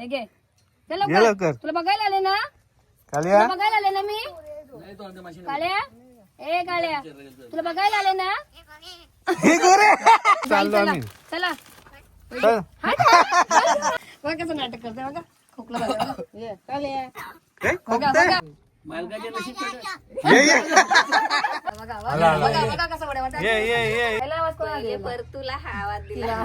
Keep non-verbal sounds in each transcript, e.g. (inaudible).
हे घे. चल तुला बघायला आले ना? कालिया? तुला बघायला आले ना मी? काळ्या ए काळ्या तुला बघायला आले ना? हे गोरे. (laughs) (laughs) चाललो चला. आम्ही. चला. चल. बघा कसं नाटक करते बघा. खोकला झाला. (laughs) बघा. ये, काळ्या काय? बघा बघा ये ये. बघा बघा. बघा बघा कसं वड्या वाटत ये ये ये. पहिला आवाज कोणाला दिला?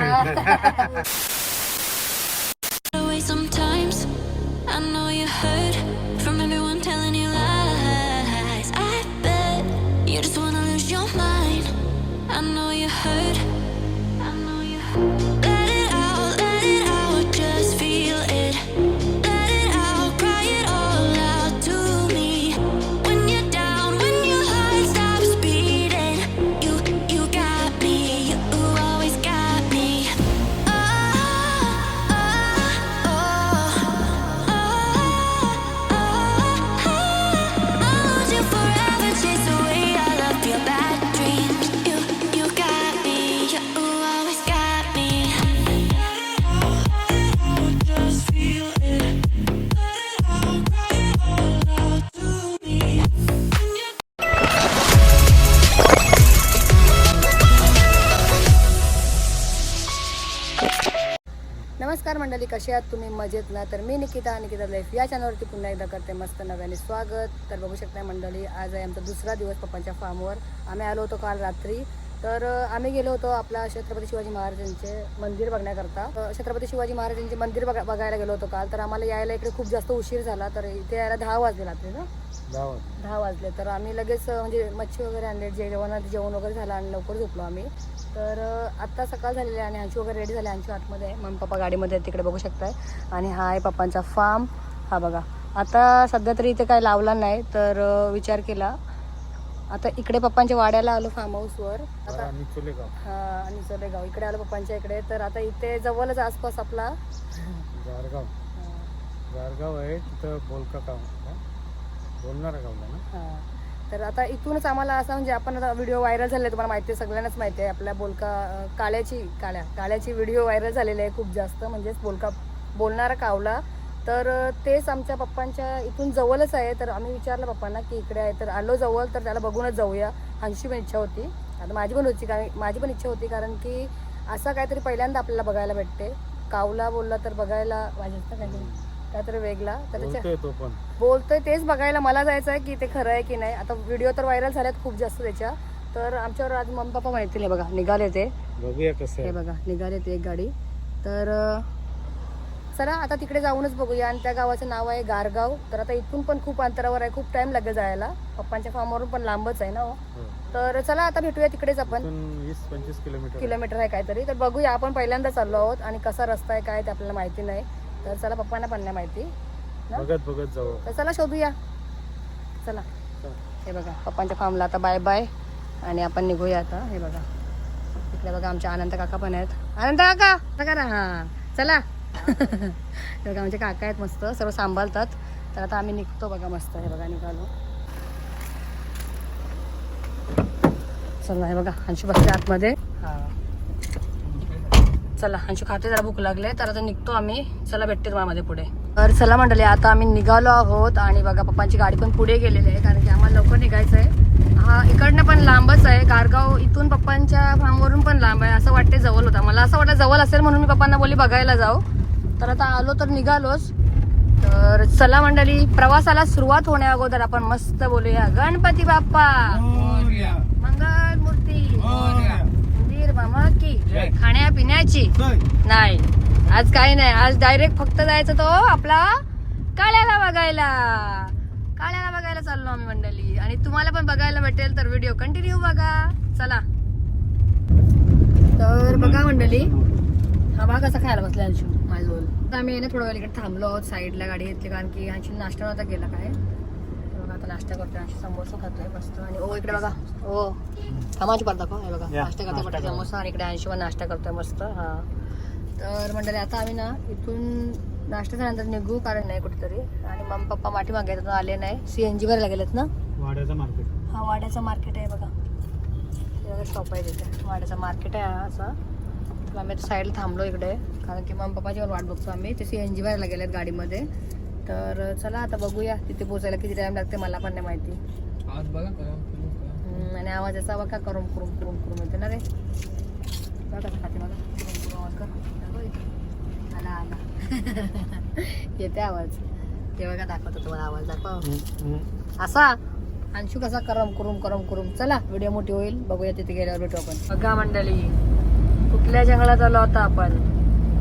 नमस्कार मंडळी कशी आहात तुम्ही? मजेत ना? तर मी निकिता निकिता लाईफ या चॅनलवरती पुन्हा एकदा करते मस्त नव्याने स्वागत. तर बघू शकता मंडळी आज आहे आमचा दुसरा दिवस पप्पांच्या फार्मवर आम्ही आलो होतो काल रात्री. तर आम्ही गेलो होतो आपला छत्रपती शिवाजी महाराजांचे मंदिर बघण्याकरता. छत्रपती शिवाजी महाराजांचे मंदिर बघा बघायला गेलो होतो काल. तर आम्हाला यायला इकडे खूप जास्त उशीर झाला. तर इथे यायला दहा वाजले रात्री ना? दहा वाजले. तर आम्ही लगेच म्हणजे मच्छी वगैरे आणले जे जेवणात जेवण वगैरे झालं आणि लवकर झोपलो आम्ही. तर आत्ता सकाळ झालेली आहे आणि हंची वगैरे रेडी झाले हंची आतमध्ये. आहे मम्मी पप्पा गाडीमध्ये आहेत, तिकडे बघू शकताय. आणि हा आहे पप्पांचा फार्म हा बघा. आता सध्या तरी इथे काय लावला नाही तर विचार केला. आता इकडे पप्पांच्या वाड्याला आलो फार्म हाऊसवर आता हा आणि चलेगाव इकडे आलो पप्पांच्या इकडे. तर आता इथे जवळच आसपास आपला गारगाव. गारगाव आहे तिथं बोलका गाव. बोलणारा गावला ना? हा. तर आता इथूनच आम्हाला असं म्हणजे आपण आता व्हिडिओ व्हायरल झाले तुम्हाला माहिती आहे सगळ्यांनाच माहिती आहे आपल्या बोलका काळ्याची काळ्या काळ्याची व्हिडिओ व्हायरल झालेली आहे खूप जास्त म्हणजेच बोलका बोलणारा कावला. तर तेच आमच्या पप्पांच्या इथून जवळच आहे तर आम्ही विचारलं पप्पांना की इकडे आहे तर आलो जवळ तर त्याला बघूनच जाऊया आमची पण इच्छा होती. आता माझी पण होती कारण माझी पण इच्छा होती कारण की असं काहीतरी पहिल्यांदा आपल्याला बघायला भेटते. कावला बोलला तर बघायला माझ्या काहीतरी काहीतरी वेगळा. तर त्याच्या बोलतोय तो पण. बोलतोय तेच बघायला मला जायचं आहे की ते खरं आहे की नाही. आता व्हिडिओ तर व्हायरल झाल्यात खूप जास्त त्याच्या. तर आमच्यावर आज मम्मी पप्पा माहिती नाही बघा निघाले ते. बघूया कसं हे आहे बघा निघाले ते एक गाडी. तर अं, चला आता तिकडे जाऊनच बघूया. आणि त्या गावाचं नाव आहे गारगाव. तर आता इथून पण खूप अंतरावर आहे. खूप टाइम लागेल जायला. पप्पांच्या फार्मवरून पण लांबच आहे ना हो. हो. तर चला आता भेटूया तिकडेच आपण. इथून वीस पंचवीस किलोमीटर किलोमीटर आहे काहीतरी. तर बघूया आपण पहिल्यांदा चाललो आहोत. आणि कसा रस्ता आहे काय ते आपल्याला माहिती नाही. तर चला पप्पांना पण नाही माहिती. ना? बघत बघत जाऊ. तर चला शोधूया. चला. हे बघा पप्पांच्या फार्मला आता बाय बाय आणि आपण निघूया आता. हे बघा. इकडे बघा आमचे आनंद काका पण आहेत. आनंद काका! आता करा. हा. चला. (laughs) हे बघा आमचे काका आहेत मस्त. सर्व सांभाळतात. तर आता आम्ही निघतो बघा मस्त. हे बघा निघालो. चला हे बघा अंशू बसते आतमध्ये. हा. चला अंशू खाते जरा भूक लागले तर आता निघतो आम्ही. चला भेटते तुम्हाला मध्ये पुढे. तर चला मंडळी आता आम्ही निघालो आहोत आणि बघा पप्पांची गाडी पण पुढे गेलेली आहे कारण की आम्हाला लवकर निघायचं आहे. हा इकडनं पण लांबच आहे गारगाव इथून पप्पांच्या फार्मवरून पण लांब आहे असं वाटते जवळ होता. मला असं वाटलं जवळ असेल म्हणून मी पप्पांना बोलली बघायला जाऊ. तर आता आलो तर निघालोच. तर चला मंडळी प्रवासाला सुरुवात होण्या अगोदर आपण मस्त बोलूया. गणपती बाप्पा! मंगल मूर्ती मंदिर मामा की खाण्यापिण्याची? नाही. आज काही नाही. आज डायरेक्ट फक्त जायचं तो आपला काळ्याला बघायला. काळ्याला बघायला चाललो आम्ही मंडळी. आणि तुम्हाला पण बघायला भेटेल तर व्हिडिओ कंटिन्यू बघा. चला. तर बघा मंडळी हा बघा कसा खायला बसला अंशू माझ्याजवळ. तर आम्ही थोडा वेळ इकडे थांबलो आहोत साईडला गाडी घेतली कारण की अंशू नाश्ता नव्हता गेला काय. आता नाश्ता करतोय अंशू समोसा खातोय मस्त. आणि ओ इकडे बघा. ओ थांबाची पडता का हे बघा नाश्ता करतोय बटाटा समोसा आणि इकडे अंशू पण नाश्ता करतोय मस्त. हा. तर मंडळी आता आम्ही ना इथून नाश्ता झाल्यानंतर निघू कारण नाही कुठेतरी. आणि मम्मी पप्पा माठी मागायला आले नाही. सीएनजी भरायला गेलेत ना? वाड्याचं मार्केट हा वाड्याचं मार्केट आहे बघा. बघा शॉप आहे तिथे. वाड्याचं मार्केट आहे हा असा. तर आम्ही साईडला थांबलो इकडे. कारण की मग पप्पाची पण वाट बघतो आम्ही. ते सी एन जी भरायला गेलेत गाडीमध्ये. तर चला आता बघूया तिथे पोचायला किती टाइम लागते मला पण नाही माहिती. आणि आवाज असा बघा करून करून करून करून येते ना रे. खाते करून आवाज कर. आला आला. (laughs) येते आवाज. ते बघा दाखवतो तुम्हाला आवाज दाखव. असा. अंशू कसा करम करून करम करून. चला व्हिडिओ मोठी होईल. बघूया तिथे गेल्यावर भेटू आपण. बघा मंडळी कुठल्या जंगलात आलो होता आपण?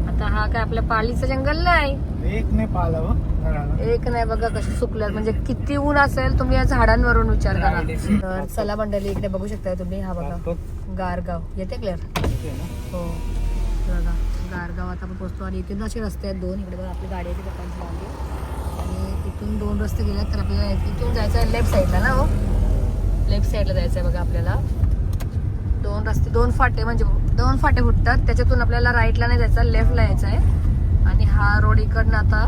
आता हा काय आपल्या पालीचं जंगल नाही? एक नाही पाहिलं हो. एक नाही बघा कसे सुकल्यात. म्हणजे किती ऊन असेल तुम्ही या झाडांवरून विचार करा. तर चला मंडळी इकडे बघू शकता तुम्ही. हा बघा. गारगाव. येते क्लिअर. हो. बघा गारगावात आपण पोहोचतो आणि इथून असे रस्ते आहेत दोन. इकडे बघा आपली गाडी आहे ती पप्पांची मागे आणि इथून दोन रस्ते गेले तर आपल्याला इथून जायचं आहे लेफ्ट साईडला ना हो? लेफ्ट साईडला जायचं आहे बघा आपल्याला. दोन रस्ते दोन फाटे म्हणजे दोन फाटे फुटतात. त्याच्यातून आपल्याला राईटला नाही जायचं लेफ्टला यायचं आहे. आणि हा रोड इकडनं आता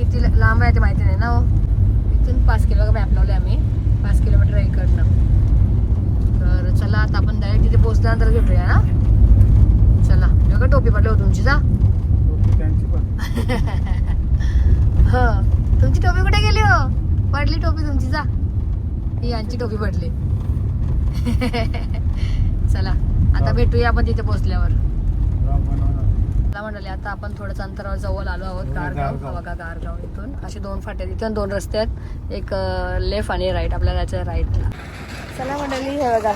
किती लांब आहे ते माहिती नाही ना हो? इथून पाच किलो मॅप लावले आम्ही. पाच किलोमीटर इकडनं. तर चला आता आपण डायरेक्ट तिथे पोहोचल्यानंतर भेटूया ना? चला. बघा टोपी पडली हो तुमची जा. (laughs) ह. तुमची टोपी कुठे गेली हो? पडली टोपी तुमची जा. ही यांची टोपी पडली. (laughs) चला. आता भेटूया आपण तिथे पोहोचल्यावर. मला म्हणाले आता आपण थोडंच अंतरावर जवळ आलो आहोत गारगाव गारगाव. हा बघा गारगाव इथून. असे दोन फाटे आहेत. इथून दोन रस्ते आहेत. एक लेफ्ट आणि राईट आपल्याला जायचं राईटला चला मंडळी हे बघा.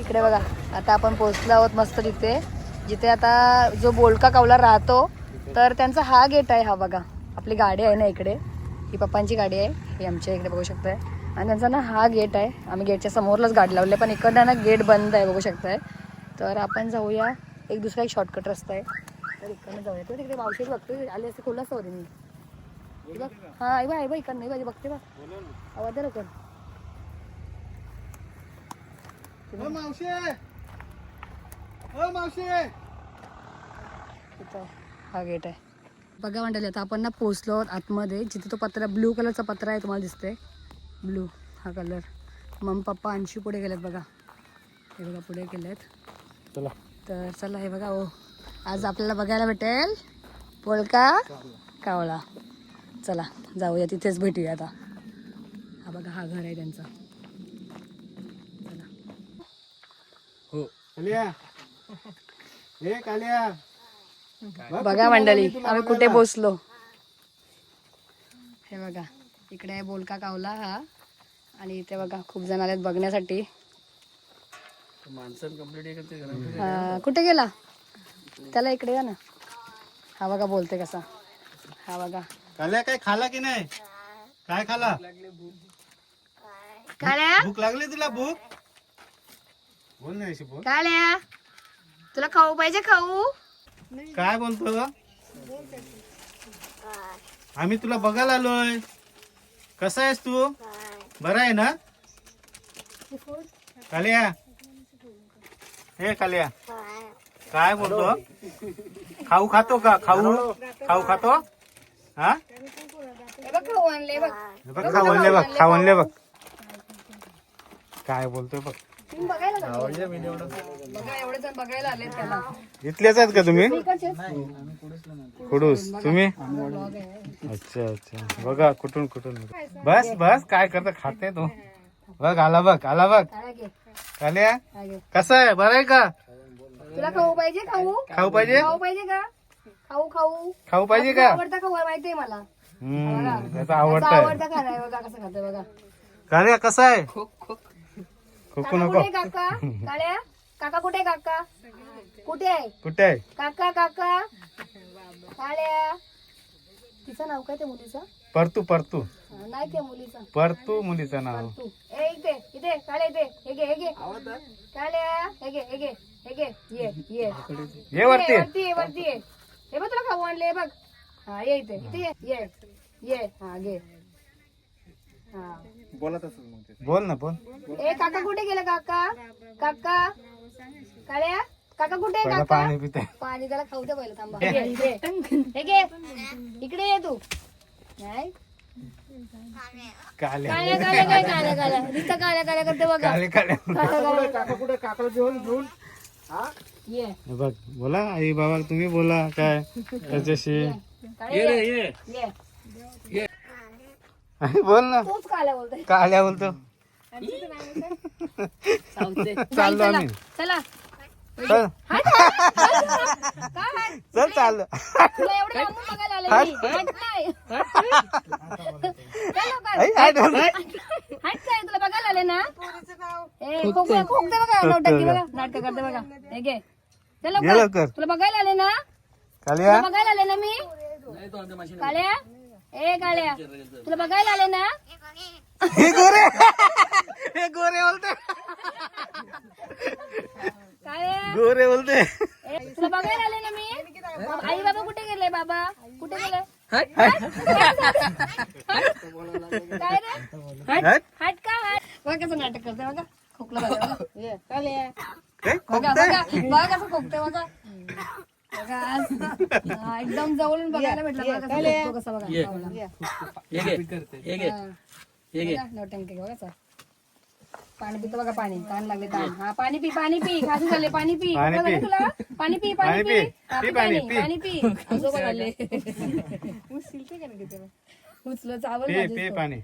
इकडे बघा. आता आपण पोहोचलो आहोत मस्त तिथे. जिथे आता जो बोलका कावला राहतो तर त्यांचा हा गेट आहे हा बघा. आपली गाडी आहे ना इकडे. ही पप्पांची गाडी आहे. ही आमच्या इकडे बघू शकताय. आणि त्यांचा ना हा गेट आहे. आम्ही गेटच्या समोरलाच गाडी लावली आहे, पण इकडनं ना गेट बंद आहे बघू शकताय. तर आपण जाऊया. एक दुसरा एक शॉर्टकट रस्ता आहे. तर इकडनं जाऊया. तो तिकडे मावशी बघतो आली असते खोला असतं मी. हे बघ. हा आई बा आई बा इकडनं. बघते बा आवाज द्या लवकर. मावशी! ओ मावशी! हा गेट आहे. बघा मंडळी आता आपण ना पोचलो आहोत आतमध्ये. जिथे तो पत्रा ब्लू कलरचा पत्रा आहे तुम्हाला दिसतंय. ब्लू हा कलर मम पप्पा अंशी पुढे गेलेत बघा. हे बघा पुढे गेलेत. चला. तर चला हे बघा ओ. आज आपल्याला बघायला भेटेल पोलका कावळा. चला जाऊया तिथेच भेटूया आता. हा बघा हा घर आहे त्यांचा. चला हो. कालिया. ए कालिया. बघा मंडळी आम्ही कुठे पोचलो. हे बघा इकडे आहे बोलका कावला हा. आणि इथे बघा खूप जण आलेत बघण्यासाठी. हा, कुठे गेला? त्याला इकडे या ना. हा बघा बोलते कसा. हा बघा. कालिया काय खाला की नाही? काय खाला? काळ्या भूक लागली तुला भूक? बोल ना अशी बोल. काळ्या तुला खाऊ पाहिजे खाऊ? काय बोलतो आम्ही तुला बघायला आलोय. कसा आहेस तू? बरा आहे ना? कालिया हे कालिया. काय बोलतो? खाऊ खातो का? खाऊ? खाऊ खातो? हा? बघ बघ. हे बघ काय बोलतोय बघ. तुम्ही बघायला जा. बघा एवढे जण बघायला आले त्याला. इथलेच आहेत का तुम्ही. कुडूस तुम्ही. अच्छा अच्छा. बघा कुठून कुठून. बस बस काय करतो खाते तू. बघ आला बघ आला बघ. घे. कसा आहे? बरं आहे का? तुला खाऊ पाहिजे खाऊ? खाऊ पाहिजे? खाऊ पाहिजे का? खाऊ खाऊ. खाऊ पाहिजे का? आवडता खाऊ आहे माहितीये मला. त्याचा आवडता आवडता खाणं आहे बघा कसं खाते बघा. कालिया कसा आहे? खोकू काका नको. कुठे काका? काळ्या काका कुठे आहे काका? कुठे आहे? कुठे आहे? काका काका. काळ्या तिचं नाव काय त्या मुलीचं? परतू परतू. नाही त्या मुलीचं. परतू मुलीचं नाव. तू ए इथे इथे काळे इथे हे घे हे घे. काळ्या हे घे हे घे हे घे. ये ये. ये वरती. ये, वरती ये वरती ये. हे बघ तुला खाऊ आणले हे बघ. हा ये इथे. इथे ये ये. ये. हा घे. हा. बोल ना बोल. ए काका कुठे गेला काका? काका? काळ्या? काका कुठे आहे पहिला काका? पाणी पिते. पाणी त्याला खाऊ दे पहिलं थांबा. हे घे, हे घे. इकडे ये तू. नाही? काल्या. काय नुसतं करते बघा. काले काले काळ्या काळ्या काका कुठे काकाला जेवण घेऊन? ये. बघ बोला आई बाबा तुम्ही बोला काय? त्याच्याशी. ये. रे ये. ये. आई बोल ना. तूच काल्या बोलतोय. का आल्या बोलतो. चाललो आम्ही. चला. चल. चल चाललो तुला एवढं लांबून बघायला आले मी. हट नाही. चल लवकर. हट काय? तुला बघायला आले ना? ए खोकते खोकते बघा नौटंकी बघा. नाटक करते बघा. हे घे. चल ये लवकर. लवकर. तुला बघायला आले ना? कालिया? तुला बघायला आले ना मी? काळ्या ए काळ्या तुला बघायला आले ना? हे गोरे. हे गोरे बोलते. बोलते. ए, तुला बघायला आले ना मी? आई बाबा कुठे गेले बाबा? कुठे गेले? काय रे? हट. हट. का हट? बघा कसं नाटक करते बघा. खोकला बघा. ये, काळ्या. काय बघा खोकते? बघा. बघा कसं खोकते बघा. एकदम जवळून बघायला भेटलं कसं बघा. हा. बघा, नौटंकी बघा सर पाणी पितो बघा पाणी ताण लागले ताण हा पाणी पी पाणी पी खासी झाले पाणी पी। पाणी खोकला झाला पी. तुला पाणी पी पाणी पाणी पी। पी. हा, पी। पी। पाणी, पाणी पी. पाणी पी आजोबा झाले उचलं चावल पी माझी पी तो. पाणी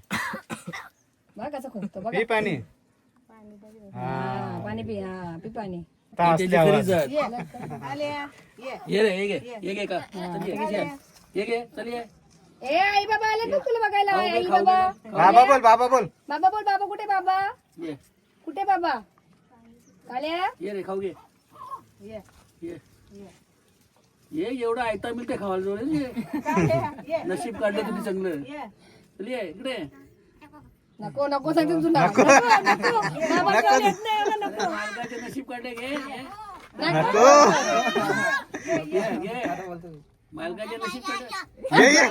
बघा कसं खोकतो बघा. पी पाणी हा पाणी पी पी पाणी त्याची असल्यावर खरी जात ये रे ये घे ये घे का। चल ये ये घे चल ये ए आई बाबा आले तू तुला बघायला आई बाबा। बाबा बोल बाबा बोल। बाबा बोल बाबा कुठे बाबा? ये। कुठे बाबा? काल्या? ये रे खाऊ घे. ये. ये. एवढं ऐकता मिळते खावायला जोडे ये. नशीब काढलं तुम्ही चांगलं. चल ये इकडे. नको नको सांगते तुला. नको. नको बाबा जेवण येत नाही एवढं नको. मालकाचे नशीब काढले घे ये. नको. घे घे. मालकाचे नशीब काढले. ये ये.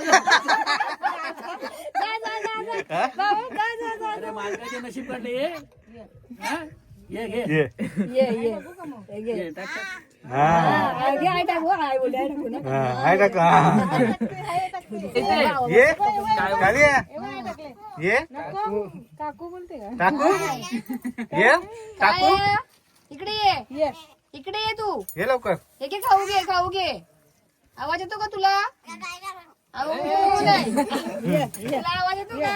जा जा जा जा. बाबा मालकाचे नशीब काढले ये. हा? ये घे. ये. ये ये. ये घे. ये, टाक, टाक. हा. हा, घे आई टाकू. आई बोलते आई टाकू ना. हा हाय टाक. हा. ये. कालिया ये. काकू बोलते का? टाकू? ये? टाकू? काय? इकडे ये. इकडे ये तू. ये लवकर. हे घे खाऊ घे खाऊ घे. आवाज येतो का. तुला? आवाज येतो का?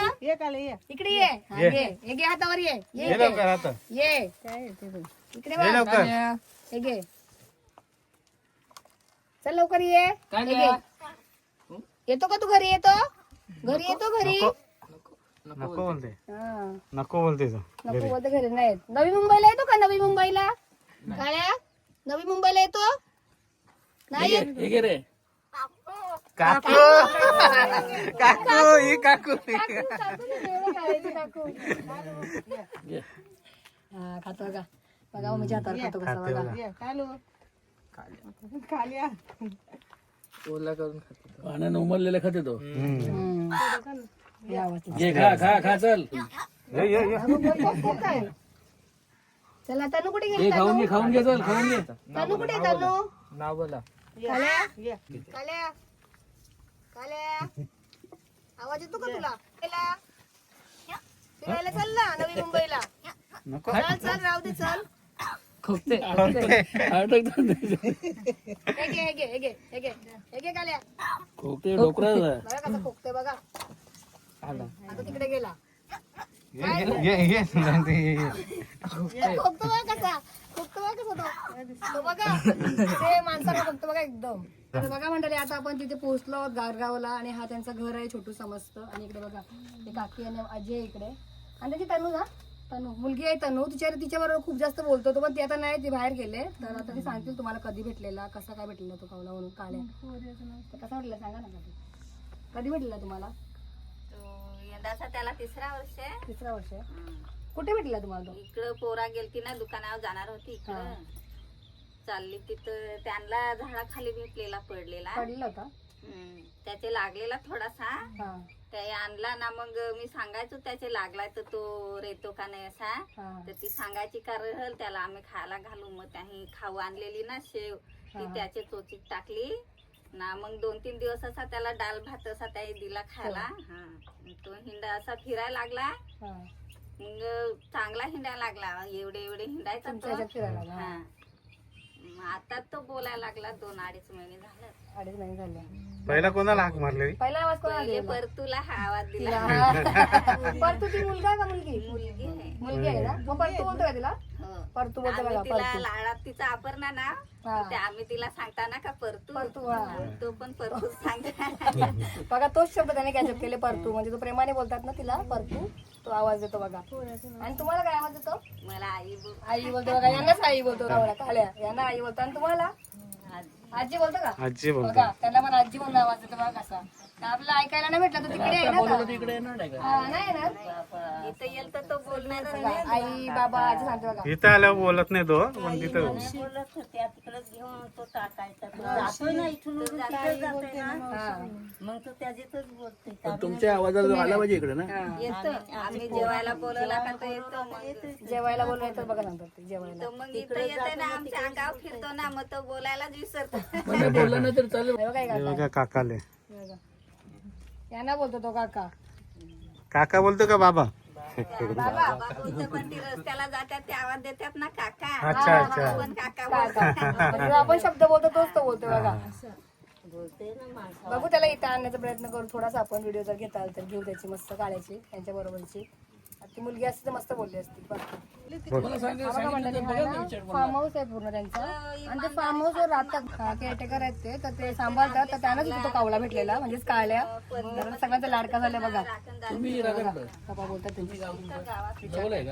इकडे ये. हा, ये. ये. हे घे हातावर ये. ये ये इकडे. लवकर आता ये. इकडे ये बघ. लवकर. हे घे. चल लवकर ये. हे घे. येतो का तू घरी? येतो? घरी येतो घरी? नको. नको बोलते. हा. नको बोलते तो नको बोलते घरी नाही नवी मुंबईला येतो का? नवी मुंबईला? काळ्या नवी मुंबईला येतो? नाही येत. काकू. काकू ही काकू. खातो बघा बघा हातावर खातो कसा खाते बघा बघा. पाण्यानं उमरलेलं खाते तो घे खा खा खा चल. ये ये ये. काय चला तनू कुठे हे गेली खाऊन घे खाऊन घे चल खाऊन घे. तनू कुठे तनू? नाव बोला काल्या काल्या? आवाज येतो का तुला? फिरायला फिरायला चल ना नवी मुंबईला. नको. चल चल राहू दे चल. खोकते. हे घे हे घे हे घे हे घे. हे घे काल्या. खोकते डोकरा बघा कसं खोकते बघा. आता तिकडे गेला. ये. खोकतो बघा कसा. खोकतो. बघा कसा. तो तो बघा. ते माणसाला खोकतो बघा एकदम. तर बघा मंडळी आता आपण तिथे पोहोचलो आहोत गारगावला आणि हा त्यांचं घर आहे छोटू समजत आणि इकडे बघा ते काकी आणि आजी आहे इकडे. आणि त्याची तनू ना? तनू मुलगी आहे तनू. तिच्या तिच्याबरोबर खूप जास्त बोलतो तो पण ते आता नाही ते बाहेर गेले. तर आता ते सांगतील तुम्हाला कधी भेटलेला कसा काय भेटलेला तो कावला म्हणून तर कसा भेटलेला सांगा ना कधी कधी भेटलेला तुम्हाला? यंदाचा त्याला तिसरा वर्ष आहे. तिसरा वर्ष कुठे भेटलेला तुम्हाला तो? इकडं पोरा गेलती ना दुकानावर जाणार होती इकडं. चालली तिथं त्यांना झाडाखाली भेटलेला पडलेला. हम्म. त्याचे लागलेला थोडासा. हा. ते आणला ना मग मी सांगायचो त्याचे लागलाय तर तो रेतो का नाही असा. हा. तर ती सांगायची का रहल त्याला आम्ही खायला घालू मग त्याही खाऊ आणलेली ना शेव. ती हा. त्याचे चोचीत टाकली. ना मग दोन तीन दिवस असा त्याला डाल भात असा त्याही दिला खायला. हा. मग तो हिंडा असा फिरायला लागला. हा. मग चांगला हिंडायला लागला. एवढे एवढे हिंडायचा तुमच्या तो. ह्याच्यात फिरायला लागला, हा. मग आता तो बोलायला लागला दोन अडीच महिने झालं. अडीच महिने झाले. पहिला कोणाला हाक मारलेली पहिला आवाज कोणाला पहिले दिला? परतूला हा आवाज दिला. परतू ती मुलगा का मुलगी? मुलगी आहे. मुलगी आहे ना? मग परतू बोलतो का तिला? हो. परतू बोलतो आम्ही बघा तिला परतू लाडात तिचा अपर्णा ना हा. ते आम्ही तिला सांगताना का परतू परतू, हा. तो पण परतू सांगता. (laughs) बघा तोच शब्द त्याने कॅचअप केले परतू म्हणजे तो प्रेमाने बोलतात ना तिला परतू तो आवाज देतो बघा. आणि तुम्हाला काय आवाज देतो? मला आई बोल आई बोलतो बघा यांनाच आई बोलतो यांना आई बोलतो. आणि तुम्हाला? आजी बोलतो का? आजी बोलतो. बघा त्यांना पण आजी म्हणून आवाज देतो बघा कसा. तर आपल्याला ऐकायला नाही भेटलं तर तिकडे आहे ना येणार नाही का? हा, नाही इथं येईल तर तो बोलणार बघा, आई बाबा आजी सांगते बघा. इथं आल्यावर बोलत नाही तो पण तिथं बोलत होत्या तिकडेच घेऊन तो टाकायचा जातो ना इथून जाते ना. मग तो त्याच्यातच बोलते पण तुमच्या आवाजात जो आला पाहिजे इकडे ना? येतो. आम्ही जेवायला बोलवला का तो येतो मग जेवायला बोलून बघा नंतर ते जेवायला. तो मग इथं येते ना आमच्या अंगावर फिरतो ना मग तो बोलायलाच विसरतो. बोलला नाही तर चालेल हे बघा हे हे काका बघा काकाले. हे बघा. यांना बोलतो तो काका. काका बोलतो का बाबा? बाबा. बोलतो पण ती रस्त्याला जातात ते आवाज देतात ना काका. अच्छा अच्छा. पण काका म्हणजे जो आपण शब्द बोलतो तोच तो बोलतो बघा. बघू त्याला इथं आणण्याचा प्रयत्न करू. थोडासा आपण व्हिडिओ जर घेता आला तर घेऊ त्याची मस्त काढायची त्यांच्या बरोबरची. ती मुलगी असती तर मस्त बोलली असती फार्म हाऊस आहे पूर्ण त्यांचा. आणि ते फार्म हाऊस वर राहतात. केअरटेकर आहेत ते तर ते सांभाळतात. तर त्यांनाच तो कावला भेटलेला म्हणजेच काळ्या. तर सगळ्यांचा लाडका झाला बघा. पप्पा बोलतात त्यांची. जवळ आहे.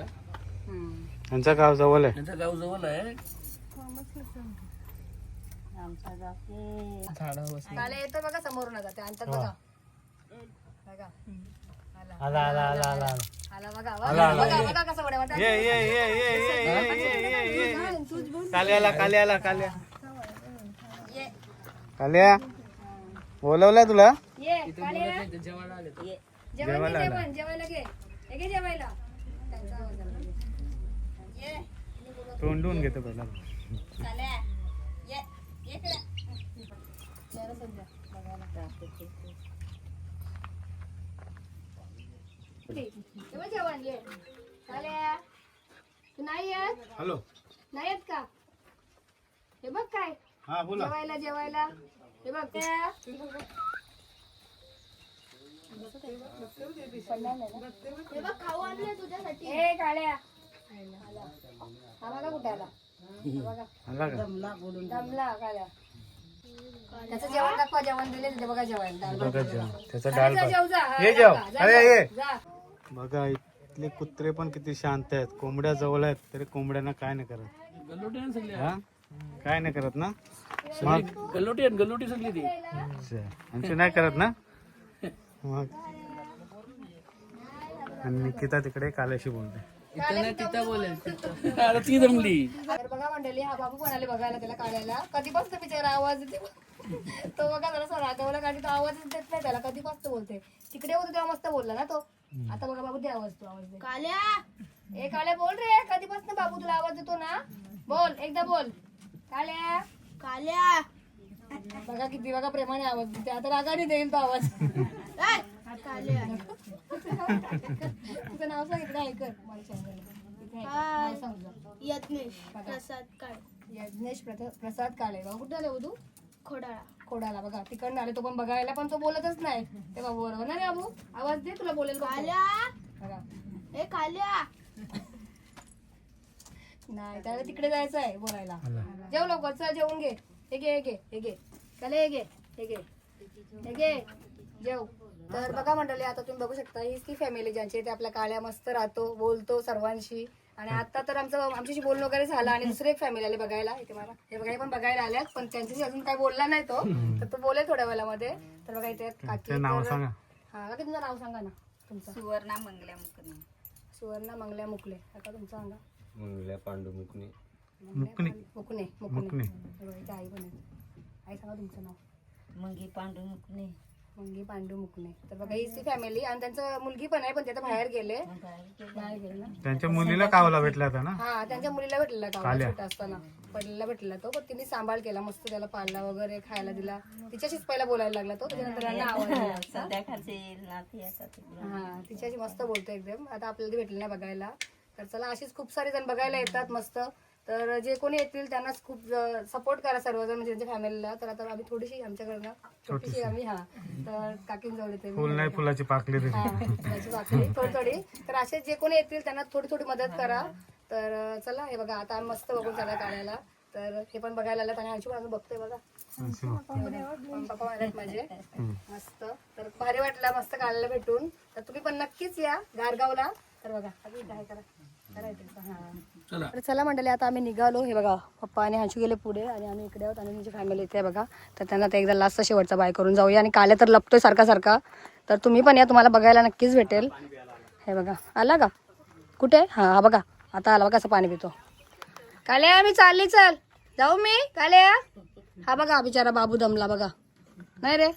यांचं गाव जवळ आहे. त्यांचं गाव जवळ आहे. काळे येतो बघा समोरून आता. ते आणतात बघा. बघा. आला आला आला आला आला. बघा बघा बघा बघा कसं उड्या मारतात. ये ये ये ये ये ये ये ये ये काल्याला काल्याला काल्या. काल्या बोलवलं तुला? ये काळ्या. जेवण घे, जेवण जेवायला घे. हे घे जेवायला. त्यांचा आवाज आला. ये. तोंडून घेतो पहिला. चाल्या. ये, इकडे. चेहरा सध्या. बघायला. जेवण जेवण ये काळ्या. तू नाही येत हॅलो नाही येत का हे बघ काय हा बोला जेवायला जेवायला हे बघ त्या हे बघ खाऊ आणलंय तुझ्यासाठी काळ्या हा बघा कुठे आला हा बघा आला का दमला काळ्या त्याचं जेवण दाखवा जेवण दिले बघा जेवण. बघा जेव त्याचा. जेव. हा, अरे. जा. बघा इथले कुत्रे पण किती शांत आहेत. कोंबड्या जवळ आहेत तरी कोंबड्यांना काय नाही करत. गल्लोटी आहे सगळी हा? काय नाही करत ना? मग? गल्लोटी आहे गल्लोटी सगळी ती. अच्छा. आमची नाही करत ना? मग? आणि निकिता तिकडे काल्याशी बोलते. आता ती जमली. तर बघा मंडळी हा बाबू पण आले बघायला त्याला काढायला. कधीपासून बिचारा आवाज तो बघा जरा रागवला कारण तो आवाजच देत नाही त्याला. कधीपासून बोलते तिकडे होतो तेव्हा मस्त बोलला ना तो. आता बघा बाबू दे आवाज तू आवाज दे काल्या! ए काल्या बोल रे. कधीपासून बाबू तुला आवाज देतो ना? बोल एकदा बोल. काल्या. काल्या! बघा किती बघा प्रेमाने आवाज देते आता रागाने देईल तो आवाज. तुझं नाव सांग इकडे ऐकत मला सांगायला. इथे ऐक. नाव सांग तुझं. यत्नेश प्रसाद काळ. यज्ञेश प्रसाद काळे. बाबा कुठे आले हो तू? खोडाळा. खोडाला बघा तिकडनं आले तो पण बघायला पण तो बोलतच नाही. ते बाबू बरोबर ना रे बाबू आवाज दे तुला बोलेल बघ तो. काल्या? बघा. ए काल्या. नाही त्याला तिकडे जायचं आहे बोलायला. जेव लवकर चल जेवून घे. हे घे हे घे हे घे. चले हे घे हे घे. हे घे. जेव. तर बघा मंडळी आता तुम्ही बघू शकता हीच ती फॅमिली ज्यांची ते आपल्या काळ्या मस्त राहतो बोलतो सर्वांशी. आणि आता तर आमचं आमच्याशी बोलणं वगैरे झालं आणि दुसरी एक फॅमिली आली बघायला. इथे मला हे बघा पण बघायला आल्यात पण त्यांच्याशी अजून काही बोलला नाही तो. तर तो बोलेल थोड्या वेळामध्ये. तर बघा इथे काकी ते नाव तर- सांगा. हा काकी तुमचं नाव सांगा ना. तुमचं. सुवर्णा मंगल्या मुकणे. सुवर्णा मंगल्या मुकले काका तुमचं सांगा. मुकणे. मुकणे मुकणे. मुकणे. बघा, इथे आई पण आहे. आई सांगा तुमचं नाव. मंगी पांडू मुकणे. मंगी पांडू मुकणे. तर बघा हीच ती फॅमिली आणि त्यांचं मुलगी पण आहे पण ते आता बाहेर गेले. बाहेर गेले ना. त्यांच्या मुलीला कावला भेटला होता ना? हा त्यांच्या मुलीला भेटलेला कावळा काल्या. छोटा असताना. पडलेला भेटलेला तो पण तिने सांभाळ केला मस्त त्याला पाळला वगैरे खायला दिला. तिच्याशीच पहिला बोलायला लागला तो त्याच्यानंतर यांना आवाज दिला. संध्याकाळचे नाती असतात हा तिच्याशी मस्त बोलतो एकदम. आता आपल्याला ती भेटली नाही बघायला. तर चला अशीच खूप सारे जण बघायला येतात मस्त. तर जे कोणी येतील त्यांनाच खूप सपोर्ट करा सर्वजण म्हणजे त्यांच्या फॅमिलीला तर आता आम्ही थोडीशी आमच्याकडनं छोटीशी आम्ही हा. तर काकींजवळ येते. फुल नाही फुलाची पाकली तरी हा, फुलाची पाकळी थोडी थोडी तर असे जे कोणी येतील त्यांना थोडी थोडी मदत करा. तर चला हे बघा आता आम्ही मस्त बघून चला काढायला. तर हे पण बघायला आलं आणि अंशू पण अजून बघतोय बघा. पप्पा माझे. मस्त. तर भारी वाटलं मस्त काढायला भेटून. तर तुम्ही पण नक्कीच या गारगावला. तर बघा अजून काय करा करायचं हा. चला. तर चला मंडळी आता आम्ही निघालो. हे बघा पप्पा आणि हांशू गेले पुढे आणि आम्ही इकडे आहोत आणि तुमची फॅमिली इथे बघा. तर त्यांना ते एकदा लास्ट शेवटचा बाय करून जाऊया. आणि काले तर लपतोय सारखा सारखा. तर तुम्ही पण या तुम्हाला बघायला नक्कीच भेटेल. हे बघा आला का? कुठे? हां हा बघा. आता आला बघा असं पाणी पितो. काल्या मी चालली चल. जाऊ मी काल्या हा बघा बिचारा बाबू दमला बघा. नाही रे.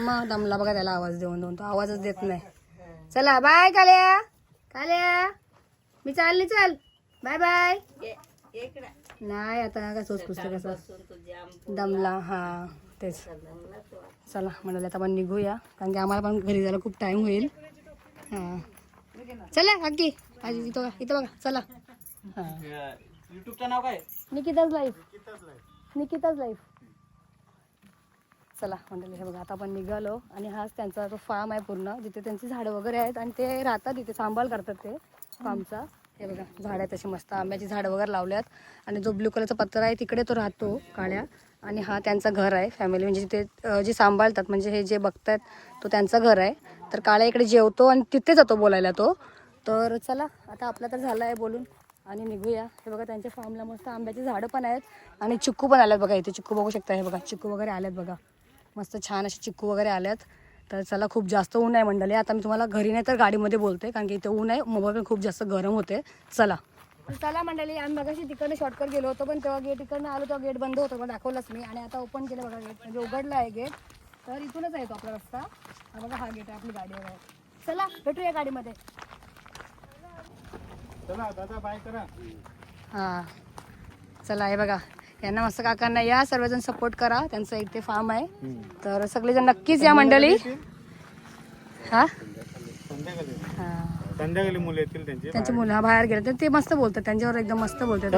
मग दमला बघा त्याला आवाज देऊन देऊन. तो आवाजच देत नाही. चला बाय काल्या काल्या मी चालली चल. Bye bye. नाही आता का सोच पुस्तक कसं दमला हा तेच. चला म्हणाले आता आपण निघूया. कारण की आम्हाला पण घरी जायला खूप टाइम होईल. हा. चला काकी आजी इथं बघा इथं बघा चला. हा. युट्यूबचं नाव काय? निकिताच लाईफ. निकिताच लाईफ. चला मंडळी हे बघा आता आपण निघालो आणि हाच त्यांचा तो फार्म आहे पूर्ण जिथे त्यांची झाडं वगैरे आहेत आणि ते राहतात तिथे सांभाळ करतात ते फार्मचा हे बघा झाड आहेत तशी मस्त. आंब्याची झाडं वगैरे लावल्यात. आणि जो ब्ल्यू कलरचा पत्रा आहे तिकडे तो राहतो काळ्या. आणि हा त्यांचा घर आहे फॅमिली म्हणजे ते जे सांभाळतात म्हणजे हे जे बघतायत तो त्यांचं घर आहे. तर काळ्या इकडे जेवतो आणि तिथे जातो बोलायला तो. तर चला आता आपला तर झाला आहे बोलून. आणि निघूया. हे बघा त्यांच्या फॉर्मला मस्त आंब्याची झाडं पण आहेत. आणि चिक्कू पण आल्यात बघा इथे चिक्कू बघू शकता. हे बघा चिक्कू वगैरे आल्यात बघा. मस्त छान असे चिक्कू वगैरे आल्यात. तर चला खूप जास्त ऊन आहे मंडळी. आता मी तुम्हाला घरी नाही तर गाडीमध्ये बोलते कारण की इथे ऊन आहे. मोबाईल पण खूप जास्त गरम होते. चला. चला मंडळी आम्ही मगाशी तिकडनं शॉर्टकट गेलो होतो पण तेव्हा गेट इकडनं आलो तेव्हा गेट बंद होतं पण दाखवलंच मी. आणि आता ओपन केलं बघा गेट म्हणजे उघडलं आहे गेट तर इथूनच आहे तो आपला रस्ता. हा बघा हा गेट आहे आपली गाडीवर आहे चला भेटूया गाडीमध्ये. चला दादा बाय करा. हां. चला हे बघा. यांना मस्त काकांना या सर्वजण सपोर्ट करा. त्यांचं इथे फार्म आहे. तर सगळेजण नक्कीच या मंडळी. हा? संध्याकाळी. हा. संध्याकाळी मुलं येतील त्यांचे त्यांची मुलं बाहेर गेले. तर ते मस्त बोलतात. त्यांच्यावर एकदम मस्त बोलतात.